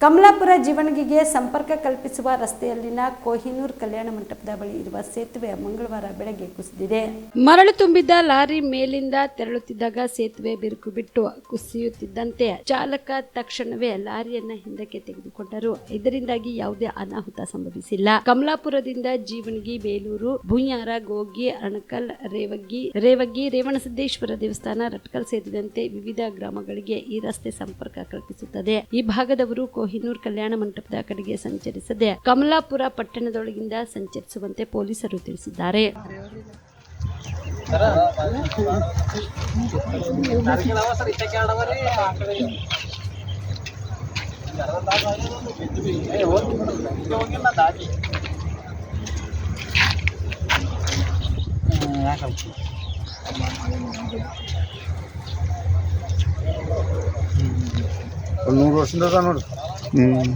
ಕಮಲಾಪುರ ಜೀವನಗಿಗೆ ಸಂಪರ್ಕ ಕಲ್ಪಿಸುವ ರಸ್ತೆಯಲ್ಲಿನ ಕೋಹಿನೂರ್ ಕಲ್ಯಾಣ ಮಂಟಪದ ಬಳಿ ಇರುವ ಸೇತುವೆ ಮಂಗಳವಾರ ಬೆಳಗ್ಗೆ ಕುಸಿದಿದೆ. ಮರಳು ತುಂಬಿದ್ದ ಲಾರಿ ಮೇಲಿಂದ ತೆರಳುತ್ತಿದ್ದಾಗ ಸೇತುವೆ ಬಿರುಕು ಬಿಟ್ಟು ಕುಸಿಯುತ್ತಿದ್ದಂತೆ ಚಾಲಕ ತಕ್ಷಣವೇ ಲಾರಿಯನ್ನ ಹಿಂದಕ್ಕೆ ತೆಗೆದುಕೊಂಡರು. ಇದರಿಂದಾಗಿ ಯಾವುದೇ ಅನಾಹುತ ಸಂಭವಿಸಿಲ್ಲ. ಕಮಲಾಪುರದಿಂದ ಜೀವನಗಿ, ಬೇಲೂರು ಭೂಯಾರ ಗೋಗಿ, ಅಣಕಲ್ ರೇವಗ್ಗಿ ರೇವಗ್ಗಿ ರೇವಣಸಿದ್ದೇಶ್ವರ ದೇವಸ್ಥಾನ, ರಟ್ಕಲ್ ಸೇರಿದಂತೆ ವಿವಿಧ ಗ್ರಾಮಗಳಿಗೆ ಈ ರಸ್ತೆ ಸಂಪರ್ಕ ಕಲ್ಪಿಸುತ್ತದೆ. ಈ ಭಾಗದವರು ಕೊಹಿನೂರ್ ಕಲ್ಯಾಣ ಮಂಟಪದ ಕಡೆಗೆ ಸಂಚರಿಸದೆ ಕಮಲಾಪುರ ಪಟ್ಟಣದೊಳಗಿಂದ ಸಂಚರಿಸುವಂತೆ ಪೊಲೀಸರು ತಿಳಿಸಿದ್ದಾರೆ. ನೂರು ವರ್ಷದಿಂದ ಅದ ನೋಡಿ.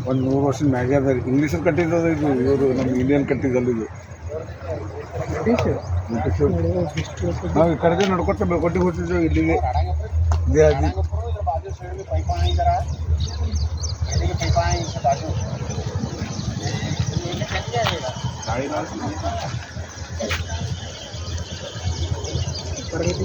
ಒಂದು ಮೂರು ವರ್ಷದ ಮ್ಯಾಗೆ ಅದ ರೀ ಇಂಗ್ಲೀಷಲ್ಲಿ ಕಟ್ಟಿದ್ದು ಇದು ಇವರು ನಮ್ಮ ಇಂಡಿಯನ್ ಕಟ್ಟಿದ್ದಲ್ಲ ಇದು ನಾವು ಈ ಕಡೆಗೆ ನಡ್ಕೊತ ಬೆಳಕೊಟ್ಟಿಗೆ ಹೋಗ್ತಿದ್ದೇವೆ ಇಲ್ಲಿಗೆ ಇದೇ ಆಗಿ ಪ್ರಗತಿ